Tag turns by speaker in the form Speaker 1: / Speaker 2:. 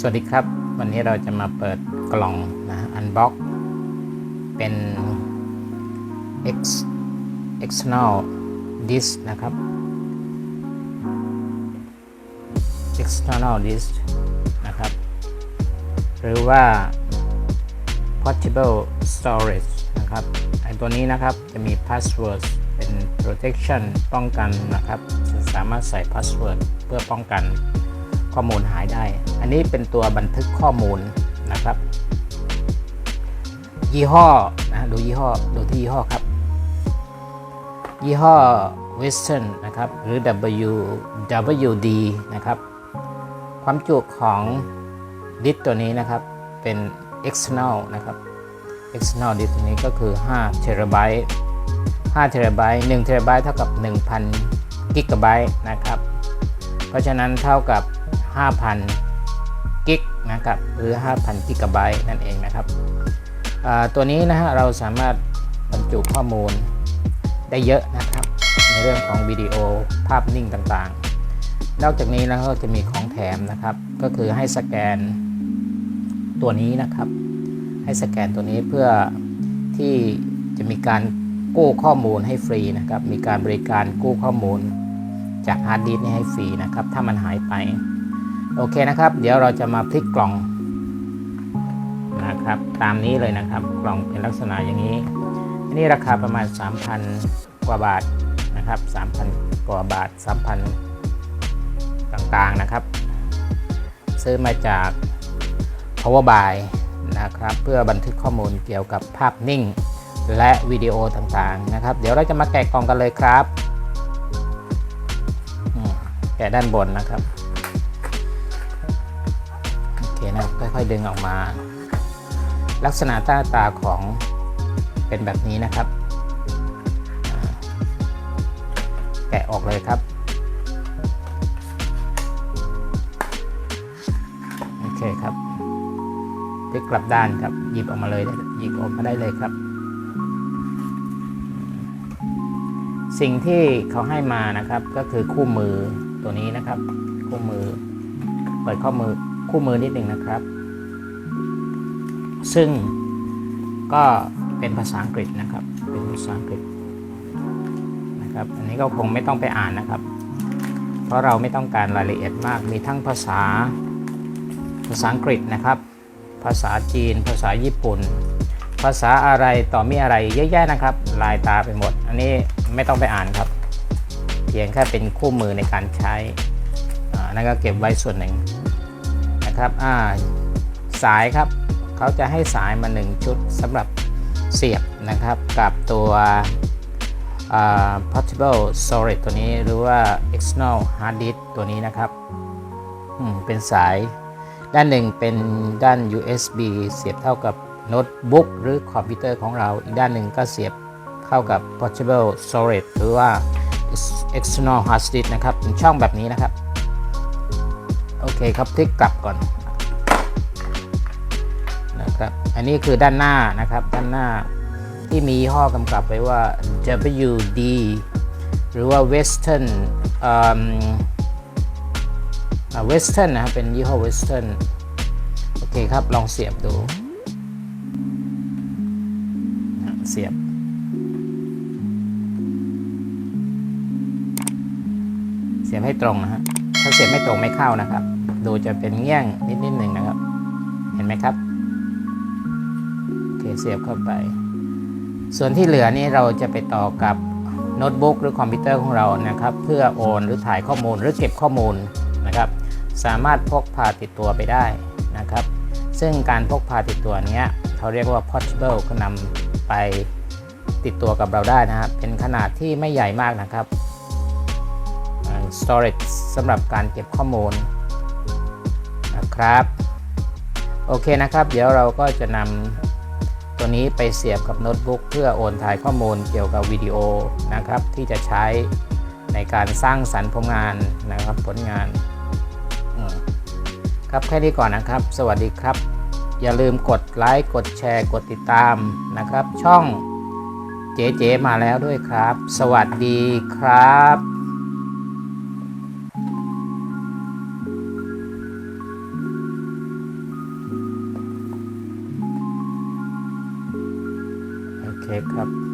Speaker 1: สวัสดีครับ วันนี้เราจะมาเปิดกล่องนะอันบ็อกเป็น X external disk นะครับ external disk นะครับ หรือว่า portable storage นะครับไอตัวนี้นะครับจะมี password เป็น protection ป้องกันนะครับ สามารถใส่ password เพื่อป้องกัน ข้อมูลหายได้ อันนี้เป็นตัวบันทึกข้อมูลนะครับ ยี่ห้อนะดูยี่ห้อดูที่ยี่ห้อครับ ยี่ห้อ Western นะครับหรือ W WD นะครับความจุของดิสตัวนี้นะครับเป็น external นะครับ external disk ตัวนี้ก็คือ5 t b 5 t b 1 t b เท่ากับ 1,000 กิกะไบต์นะครับ เพราะฉะนั้นเท่ากับ 5,000 กิกนะครับหรือ 5,000 กิกะไบต์นั่นเองนะครับ ตัวนี้นะฮะเราสามารถบรรจุข้อมูลได้เยอะนะครับ ในเรื่องของวิดีโอภาพนิ่งต่างๆ นอกจากนี้แล้วก็จะมีของแถมนะครับ ก็คือให้สแกนตัวนี้นะครับ ให้สแกนตัวนี้เพื่อที่จะมีการกู้ข้อมูลให้ฟรีนะครับ มีการบริการกู้ข้อมูลจากฮาร์ดดิสก์นี้ให้ฟรีนะครับ ถ้ามันหายไป โอเคนะครับ เดี๋ยวเราจะมาพลิกกล่องนะครับ ตามนี้เลยนะครับ กล่องเป็นลักษณะอย่างนี้อันนี้ราคาประมาณ 3,000 กว่าบาทนะครับ3,000 กว่าบาท 3,000ต่างๆนะครับ ซื้อมาจาก Power by นะครับ เพื่อบันทึกข้อมูลเกี่ยวกับภาพนิ่ง และวิดีโอต่างๆนะครับ เดี๋ยวเราจะมาแกะกล่องกันเลยครับแกะด้านบนนะครับ เคนะครับค่อยๆดึงออกมา ลักษณะหน้าตาของเป็นแบบนี้นะครับแกะออกเลยครับโอเคครับพลิกกลับด้านครับหยิบออกมาเลยหยิบออกมาได้เลยครับ สิ่งที่เขาให้มานะครับก็คือคู่มือตัวนี้นะครับ คู่มือ เปิดข้อมือ คู่มือนิดหนึ่งนะครับ ซึ่งก็เป็นภาษาอังกฤษนะครับ เป็นภาษาอังกฤษนะครับ อันนี้ก็คงไม่ต้องไปอ่านนะครับ เพราะเราไม่ต้องการรายละเอียดมาก มีทั้งภาษาภาษาอังกฤษนะครับ ภาษาจีน ภาษาญี่ปุ่น ภาษาอะไรต่อมีอะไรเยอะแยะนะครับ ลายตาไปหมด อันนี้ไม่ต้องไปอ่านครับ เพียงแค่เป็นคู่มือในการใช้นั่นก็เก็บไว้ส่วนหนึ่ง นะครับอ่าสายครับเขาจะให้สายมา 1 ชุดสำหรับเสียบนะครับกับตัว portable storage ตัวนี้หรือว่า external hard disk ตัวนี้นะครับเป็นสายด้านหนึ่งเป็นด้าน USB เสียบเข้ากับโน้ตบุ๊กหรือคอมพิวเตอร์ของเรา อีกด้านหนึ่งก็เสียบเข้ากับ portable storage หรือว่า external hard disk นะครับเป็นช่องแบบนี้นะครับ เคครับพลิกกลับก่อนนะครับ อันนี้คือด้านหน้านะครับ ด้านหน้าที่มียี่ห้อกำกับไว้ว่า WD หรือว่า Western เวสเทิร์นนะครับ เป็นยี่ห้อเวสเทิร์นโอเคครับ ลองเสียบดู เสียบเสียบให้ตรงนะฮะ ถ้าเสียบไม่ตรงไม่เข้านะครับ ดูจะเป็นเงี้ยงนิดนิดหนึ่งนะครับ เห็นไหมครับโอเคเสียบเข้าไป ส่วนที่เหลือนี่เราจะไปต่อกับโน้ตบุ๊กหรือคอมพิวเตอร์ของเรานะครับ เพื่อโอนหรือถ่ายข้อมูลหรือเก็บข้อมูลนะครับ สามารถพกพาติดตัวไปได้นะครับ ซึ่งการพกพาติดตัวนี้เขาเรียกว่า portable ก็นำไปติดตัวกับเราได้นะครับ เป็นขนาดที่ไม่ใหญ่มากนะครับ storage สำหรับการเก็บข้อมูล นะครับ โอเคนะครับ เดี๋ยวเราก็จะนำตัวนี้ไปเสียบกับโน้ตบุ๊กเพื่อโอนถ่ายข้อมูลเกี่ยวกับวิดีโอนะครับ ที่จะใช้ในการสร้างสรรค์ผลงานนะครับผลงานครับแค่นี้ก่อนนะครับ สวัสดีครับ อย่าลืมกดไลค์กดแชร์กดติดตามนะครับ ช่องเจ๊เจมาแล้วด้วยครับ สวัสดีครับ ล็กครับ